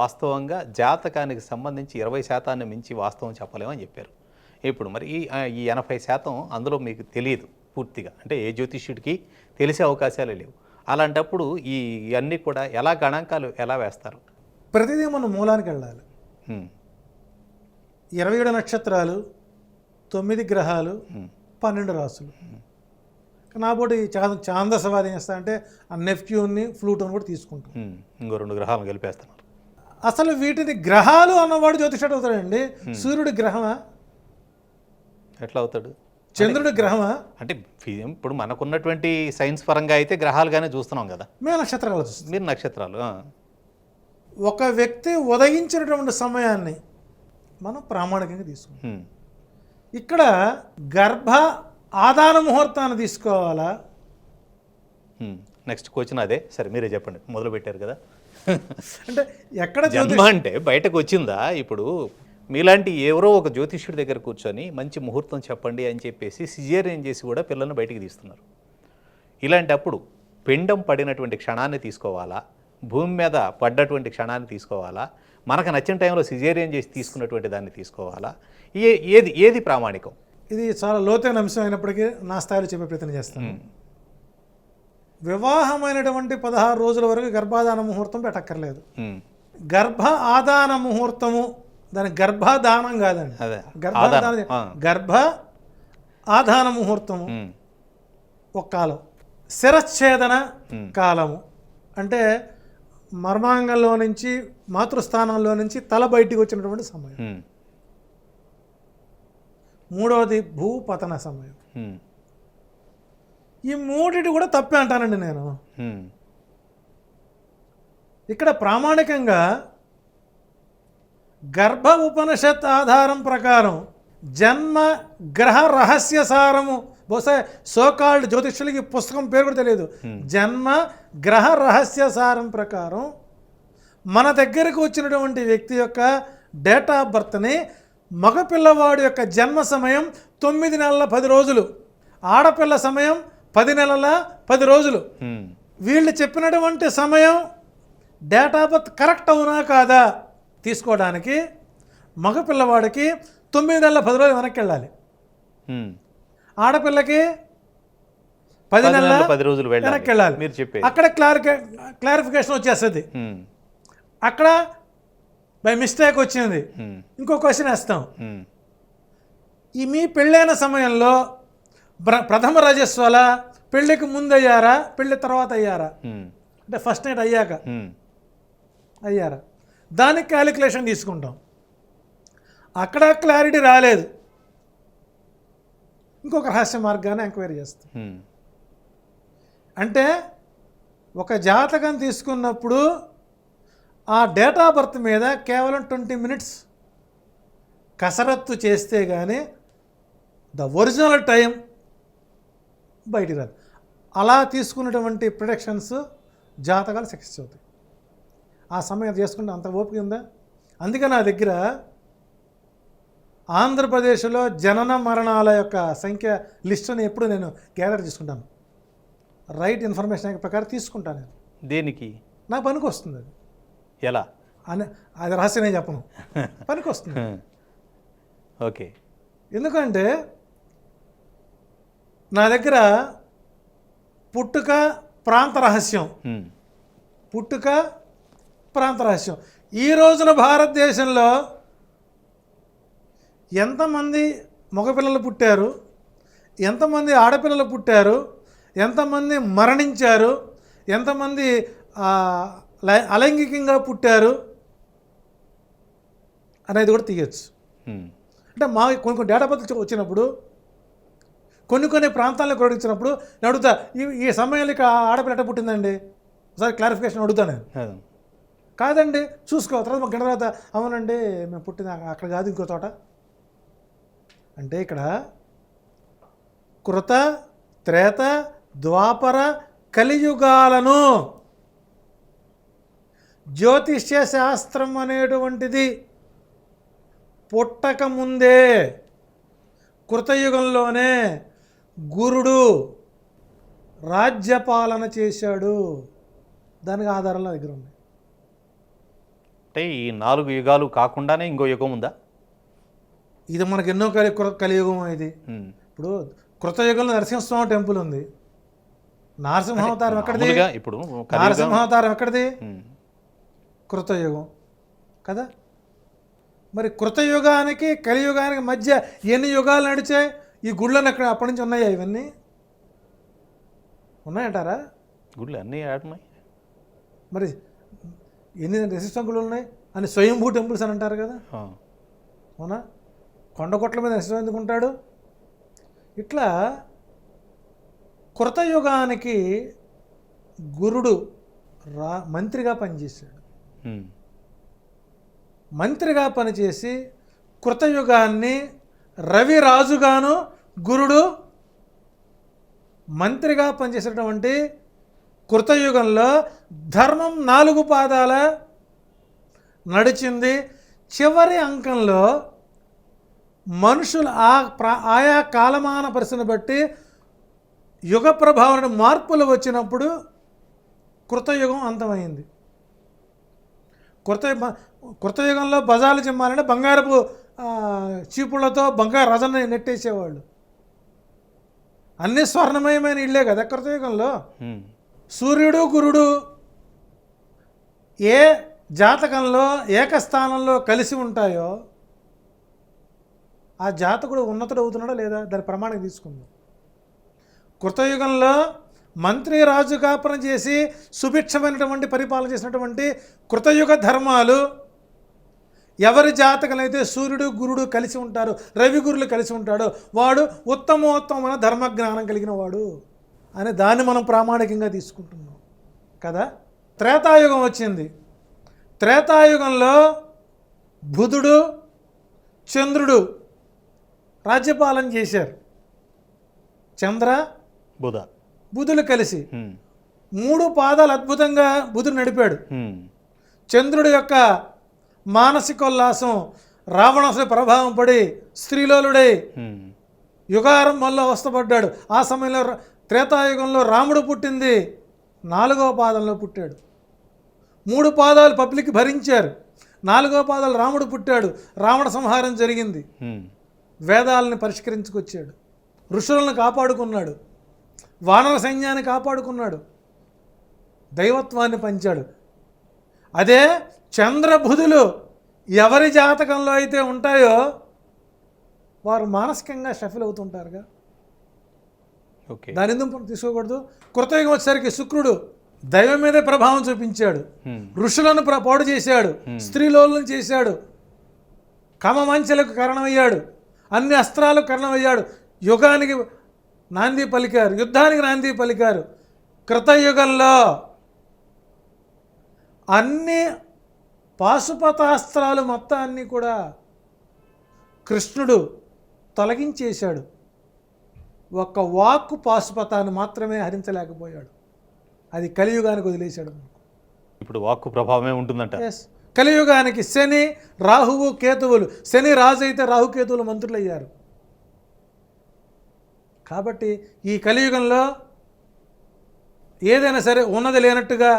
వాస్తవంగా జాతకానికి సంబంధించి ఇరవై శాతాన్ని మించి వాస్తవం చెప్పలేమని చెప్పారు. ఇప్పుడు మరి ఈ ఈ ఎనభై శాతం అందులో మీకు తెలియదు పూర్తిగా. అంటే ఏ జ్యోతిష్యుడికి తెలిసే అవకాశాలే లేవు. అలాంటప్పుడు ఈ ఇవన్నీ కూడా ఎలా గణాంకాలు ఎలా వేస్తారు? ప్రతిదీ మనం మూలానికి వెళ్ళాలి. ఇరవై ఏడు నక్షత్రాలు తొమ్మిది గ్రహాలు. పన్నెండు రాసులు. నాబోటి చా ఛాందసవాది ఏం చేస్తా అంటే ఆ నెఫ్ట్యూన్ని ఫ్లూటోని కూడా తీసుకుంటాం. ఇంకో రెండు గ్రహాలను కలిపేస్తున్నారు అసలు వీటిని గ్రహాలు అన్నవాడు జ్యోతిషుడు అవుతాడండి సూర్యుడి గ్రహమా? ఎట్లా అవుతాడు చంద్రుడి గ్రహమా? అంటే ఇప్పుడు మనకున్నటువంటి సైన్స్ పరంగా అయితే గ్రహాలుగానే చూస్తున్నాం కదా. మేము నక్షత్రాలు మీరు నక్షత్రాలు. ఒక వ్యక్తి ఉదయించినటువంటి సమయాన్ని మనం ప్రామాణికంగా తీసుకుంటాం. ఇక్కడ గర్భ ఆదాన ముహూర్తాన్ని తీసుకోవాలా. నెక్స్ట్ క్వశ్చన్ అదే. సరే మీరే చెప్పండి. మొదలు పెట్టారు కదా. అంటే ఎక్కడ జన్మ అంటే బయటకు వచ్చిందా? ఇప్పుడు మీలాంటి ఎవరో ఒక జ్యోతిష్యుడి దగ్గర కూర్చొని మంచి ముహూర్తం చెప్పండి అని చెప్పేసి సిజేరియన్ చేసి కూడా పిల్లల్ని బయటికి తీస్తున్నారు. ఇలాంటప్పుడు పిండం పడినటువంటి క్షణాన్ని తీసుకోవాలా? భూమి మీద పడ్డటువంటి క్షణాన్ని తీసుకోవాలా? మనకు నచ్చిన టైంలో సిజేరియన్ చేసి తీసుకున్నటువంటి దాన్ని తీసుకోవాలా? ఏ ఏది ఏది ప్రామాణికం? ఇది చాలా లోతైన అంశం అయినప్పటికీ నా స్థాయిలో చెప్పే ప్రయత్నం చేస్తాను. వివాహమైనటువంటి పదహారు రోజుల వరకు గర్భాధాన ముహూర్తం పెట్టక్కర్లేదు. గర్భ ఆదాన ముహూర్తము దాని గర్భాధానం కాదండి గర్భాధాన. గర్భ ఆధాన ముహూర్తము. ఒక కాలం శిరచ్ఛేదన కాలము అంటే మర్మాంగంలో నుంచి మాతృస్థానంలో నుంచి తల బయటికి వచ్చినటువంటి సమయం. మూడవది భూపతన సమయం. ఈ మూడిటి కూడా తప్పే అంటానండి నేను. ఇక్కడ ప్రామాణికంగా గర్భ ఉపనిషత్ ఆధారం ప్రకారం జన్మ గ్రహ రహస్య సారము బహుశా సోకాల్డ్ జ్యోతిష్యులకి పుస్తకం పేరు కూడా తెలియదు. జన్మ గ్రహ రహస్య సారం ప్రకారం మన దగ్గరకు వచ్చినటువంటి వ్యక్తి యొక్క డేట్ ఆఫ్ బర్త్ని మగపిల్లవాడి యొక్క జన్మ సమయం తొమ్మిది నెలల పది రోజులు. ఆడపిల్ల సమయం పది నెలల పది రోజులు. వీళ్ళు చెప్పినటువంటి సమయం డేట్ ఆఫ్ బర్త్ కరెక్ట్ అవునా కాదా తీసుకోవడానికి మగపిల్లవాడికి తొమ్మిది నెలల పది రోజులు వెనక్కి వెళ్ళాలి. ఆడపిల్లకి పది నెలల పది రోజులు. వెనక్కి వెళ్ళాలి మీరు చెప్పేది. అక్కడ క్లారికే క్లారిఫికేషన్ వచ్చేస్తుంది. అక్కడ బై మిస్టేక్ వచ్చింది. ఇంకో క్వశ్చన్ వేస్తాం. ఈ మీ పెళ్ళైన సమయంలో ప్ర- ప్రథమ రజస్వల పెళ్ళికి ముందు అయ్యారా పెళ్ళి తర్వాత అయ్యారా. అంటే ఫస్ట్ నైట్ అయ్యాక. అయ్యారా దానికి క్యాలిక్యులేషన్ తీసుకుంటాం అక్కడ క్లారిటీ రాలేదు ఇంకొక రహస్య మార్గాన్ని ఎంక్వైరీ చేస్తాం. అంటే ఒక జాతకం తీసుకున్నప్పుడు ఆ డేట్ ఆఫ్ బర్త్ మీద కేవలం ట్వంటీ మినిట్స్ కసరత్తు చేస్తే కానీ ద ఒరిజినల్ టైం బయటికి రాదు. అలా తీసుకున్నటువంటి ప్రొడక్షన్స్ జాతకాలు సక్సెస్ అవుతాయి ఆ సమయం చేసుకుంటే అంత ఓపిక ఉందా? అందుకే నా దగ్గర ఆంధ్రప్రదేశ్లో జనన మరణాల యొక్క సంఖ్య లిస్టుని ఎప్పుడు నేను గ్యాదర్ చేసుకుంటాను. రైట్ ఇన్ఫర్మేషన్ ప్రకారం తీసుకుంటాను. నేను దేనికి? నా పనికి వస్తుంది అది. ఎలా? అని అది రహస్యమే చెప్పను. పనికి వస్తుంది. ఓకే. ఎందుకంటే నా దగ్గర పుట్టుక ప్రాంత రహస్యం. పుట్టుక ప్రాంత రహస్యం. ఈ రోజున భారతదేశంలో ఎంతమంది మగపిల్లలు పుట్టారు? ఎంతమంది ఆడపిల్లలు పుట్టారు? ఎంతమంది మరణించారు? ఎంతమంది అలైంగికంగా పుట్టారు? అనేది కూడా తీయచ్చు. అంటే మా కొన్ని కొన్ని డేటా బర్త్ వచ్చినప్పుడు కొన్ని కొన్ని ప్రాంతాలను కొరడించినప్పుడు నేను అడుగుతా ఈ ఈ సమయంలో ఇక ఆడపిల్ల ఎట్ట పుట్టిందండి? ఒకసారి క్లారిఫికేషన్ అడుగుతా నేను. కాదండి చూసుకో తర్వాత మాకు గంట తర్వాత అవునండి మేము పుట్టింది అక్క- అక్కడ కాదు ఇంకో చోట అంటే ఇక్కడ కృత త్రేత ద్వాపర కలియుగాలను జ్యోతిష్య శాస్త్రం అనేటువంటిది పుట్టక ముందే కృతయుగంలోనే గురుడు రాజ్యపాలన చేశాడు. దానికి ఆధారాలు నా దగ్గర ఉన్నాయి. అంటే ఈ నాలుగు యుగాలు కాకుండానే ఇంకో యుగం ఉందా? ఇది మనకి ఎన్నో కలి కలియుగం ఇది. ఇప్పుడు కృతయుగంలో నరసింహస్వామి టెంపుల్ ఉంది. నరసింహావతారం ఎక్కడిది? ఇప్పుడు నరసింహావతారం ఎక్కడిది. కృతయుగం. కదా? మరి కృతయుగానికి కలియుగానికి మధ్య ఎన్ని యుగాలు నడిచాయి? ఈ గుళ్ళని అక్కడ అప్పటి నుంచి ఉన్నాయా ఇవన్నీ? ఉన్నాయంటారా? గుళ్ళు అన్నీ ఆడున్నాయి మరి ఎన్ని రెసిస్టెంట్ గుళ్ళు ఉన్నాయి? అని స్వయంభూ టెంపుల్స్ అని అంటారు కదా. అవునా? కొండకొట్ల మీద రెసిస్టెంట్ ఎందుకు ఉంటాడు? ఇట్లా కృతయుగానికి గురుడు రా మంత్రిగా పనిచేశాడు. మంత్రిగా పనిచేసి కృతయుగాన్ని రవి రాజుగాను గురుడు మంత్రిగా పనిచేసినటువంటి కృతయుగంలో ధర్మం నాలుగు పాదాల నడిచింది. చివరి అంకంలో మనుషులు ఆ ప్రా ఆయా కాలమాన పరిస్థితిని బట్టి యుగ ప్రభావం మార్పులు వచ్చినప్పుడు కృతయుగం అంతమైంది. కృత కృతయుగంలో బజాలు చిమ్మాలంటే బంగారపు చీపుళ్ళతో బంగారు రజని నెట్టేసేవాళ్ళు. అన్ని స్వర్ణమయమైన ఇళ్ళే కదా కృతయుగంలో. సూర్యుడు గురుడు ఏ జాతకంలో ఏకస్థానంలో కలిసి ఉంటాయో ఆ జాతకుడు ఉన్నతుడు అవుతున్నాడా లేదా దాని ప్రమాణం తీసుకుందాం. కృతయుగంలో మంత్రి రాజుగా పనిచేసి సుభిక్షమైనటువంటి పరిపాలన చేసినటువంటి కృతయుగ ధర్మాలు ఎవరి జాతకలైతే సూర్యుడు గురుడు కలిసి ఉంటారు రవి గురులు కలిసి ఉంటాడో వాడు ఉత్తమోత్తమైన ధర్మజ్ఞానం కలిగిన వాడు అని దాన్ని మనం ప్రామాణికంగా తీసుకుంటున్నాం. కదా? త్రేతాయుగం వచ్చింది. త్రేతాయుగంలో బుధుడు చంద్రుడు రాజ్యపాలన చేశారు. చంద్ర బుధ. బుధులు కలిసి. మూడు పాదాలు అద్భుతంగా బుధుడు నడిపాడు. చంద్రుడి యొక్క మానసికోల్లాసం రావణాసుడి ప్రభావం పడి స్త్రీలోలుడై. యుగారంభంలో అవస్థపడ్డాడు. ఆ సమయంలో త్రేతాయుగంలో రాముడు పుట్టింది. నాలుగవ పాదంలో పుట్టాడు. మూడు పాదాలు పబ్లిక్ భరించారు. నాలుగవ పాదాలు రాముడు పుట్టాడు. రావణ సంహారం జరిగింది. వేదాలని పరిష్కరించుకొచ్చాడు. ఋషులను కాపాడుకున్నాడు. వానర సైన్యాన్ని కాపాడుకున్నాడు. దైవత్వాన్ని పంచాడు. అదే చంద్రబుధులు ఎవరి జాతకంలో అయితే ఉంటాయో వారు మానసికంగా షఫిల్ అవుతుంటారుగా. ఓకే. దాని ఎందుకు తీసుకోకూడదు? కృతయుగం వచ్చేసరికి శుక్రుడు దైవం మీదే ప్రభావం చూపించాడు. ఋషులను పాడు చేశాడు. స్త్రీలోలను చేశాడు. కామవాంఛలకు కారణమయ్యాడు. అన్ని అస్త్రాలకు కారణమయ్యాడు. యుగానికి నాంది పలికారు. యుద్ధానికి నాంది పలికారు. కృతయుగంలో అన్ని పాశుపతాస్త్రాలు మొత్తాన్ని కూడా కృష్ణుడు తొలగించేశాడు. ఒక్క వాక్కు పాశుపతాన్ని మాత్రమే హరించలేకపోయాడు. అది కలియుగానికి వదిలేశాడు ఇప్పుడు వాక్కు ప్రభావమే ఉంటుందంట. ఎస్ కలియుగానికి శని రాహువు కేతువులు శని రాజు అయితే రాహుకేతువులు మంత్రులు అయ్యారు కాబట్టి ఈ కలియుగంలో ఏదైనా సరే ఉన్నది లేనట్టుగా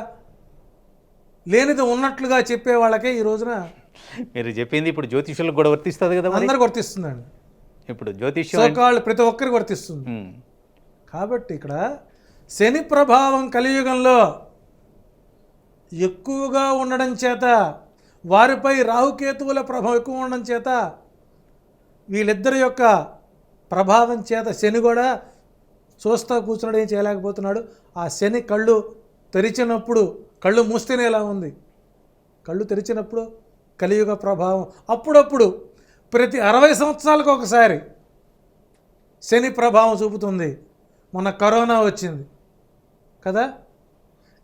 లేనిది ఉన్నట్లుగా చెప్పే వాళ్ళకే ఈ రోజున మీరు చెప్పింది ఇప్పుడు జ్యోతిష్యులకు కూడా వర్తిస్తుంది కదా అందరికి వర్తిస్తుందండి. ఇప్పుడు జ్యోతిష్యం సోకాళ్ళు ప్రతి ఒక్కరికి వర్తిస్తుంది. కాబట్టి ఇక్కడ శని ప్రభావం కలియుగంలో ఎక్కువగా ఉండడం చేత వారిపై రాహుకేతువుల ప్రభావం ఎక్కువ ఉండడం చేత వీళ్ళిద్దరి యొక్క ప్రభావం చేత శని కూడా చూస్తా కూర్చున్నాడు ఏం చేయలేకపోతున్నాడు. ఆ శని కళ్ళు తెరిచినప్పుడు కళ్ళు మూస్తేనే ఎలా ఉంది? కళ్ళు తెరిచినప్పుడు కలియుగ ప్రభావం. అప్పుడప్పుడు ప్రతి అరవై సంవత్సరాలకు ఒకసారి శని ప్రభావం చూపుతుంది. మొన్న కరోనా వచ్చింది. కదా?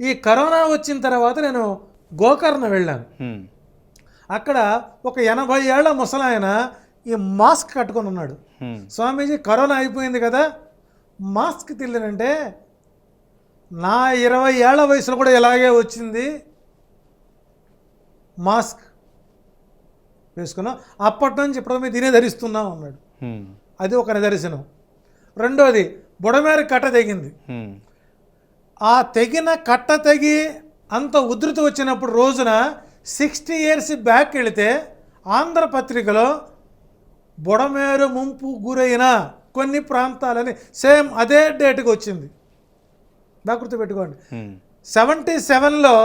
ఈ కరోనా వచ్చిన తర్వాత నేను గోకర్ణ వెళ్ళాను. అక్కడ ఒక ఎనభై ఏళ్ళ ముసలాయన ఈ మాస్క్ కట్టుకొని ఉన్నాడు. స్వామీజీ కరోనా అయిపోయింది కదా? మాస్క్ తెలియనంటే నా ఇరవై ఏళ్ళ వయసులో కూడా ఇలాగే వచ్చింది. మాస్క్ వేసుకున్నాం. అప్పటి నుంచి ఇప్పటి మీద దీనే ధరిస్తున్నాం అన్నాడు. అది ఒక నిదర్శనం. రెండోది బుడమేర కట్ట తెగింది. ఆ తెగిన కట్ట తెగి అంత ఉధృతి వచ్చినప్పుడు రోజున సిక్స్టీ ఇయర్స్ బ్యాక్ వెళితే ఆంధ్రపత్రికలో బుడమేరు ముంపు గురైన కొన్ని ప్రాంతాలని సేమ్ అదే డేట్కి వచ్చింది. బాగా గుర్తుపెట్టుకోండి. సెవెంటీ సెవెన్లో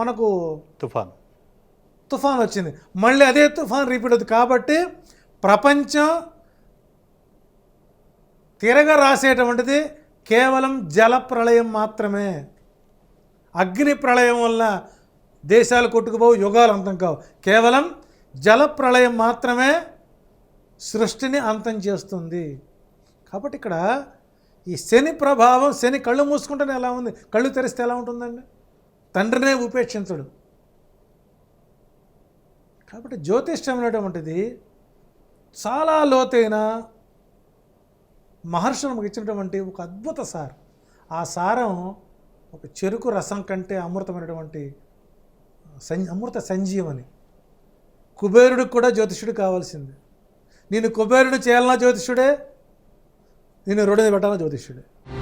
మనకు తుఫాన్. తుఫాన్ వచ్చింది. మళ్ళీ అదే తుఫాన్ రిపీట్ అవుతుంది. కాబట్టి ప్రపంచం తిరగ రాసేటువంటిది కేవలం జల ప్రళయం మాత్రమే. అగ్ని ప్రళయం వల్ల దేశాలు కొట్టుకుపోవు యుగాలు అంతం కావు. కేవలం జల ప్రళయం మాత్రమే సృష్టిని అంతం చేస్తుంది. కాబట్టి ఇక్కడ ఈ శని ప్రభావం శని కళ్ళు మూసుకుంటేనే ఎలా ఉంది? కళ్ళు తెరిస్తే ఎలా ఉంటుందండి? తండ్రినే ఉపేక్షించడు. కాబట్టి జ్యోతిష్యం అనేటువంటిది చాలా లోతైన మహర్షులు మనకు ఇచ్చినటువంటి ఒక అద్భుత సారం. ఆ సారం ఒక చెరుకు రసం కంటే అమృతమైనటువంటి సంజ అమృత సంజీవని కుబేరుడికి కూడా జ్యోతిష్యుడు కావాల్సింది. నేను కుబేరుడు చేయాలన్నా జ్యోతిష్యుడే నేను రోడ్డు మీద పెట్టాలన్నా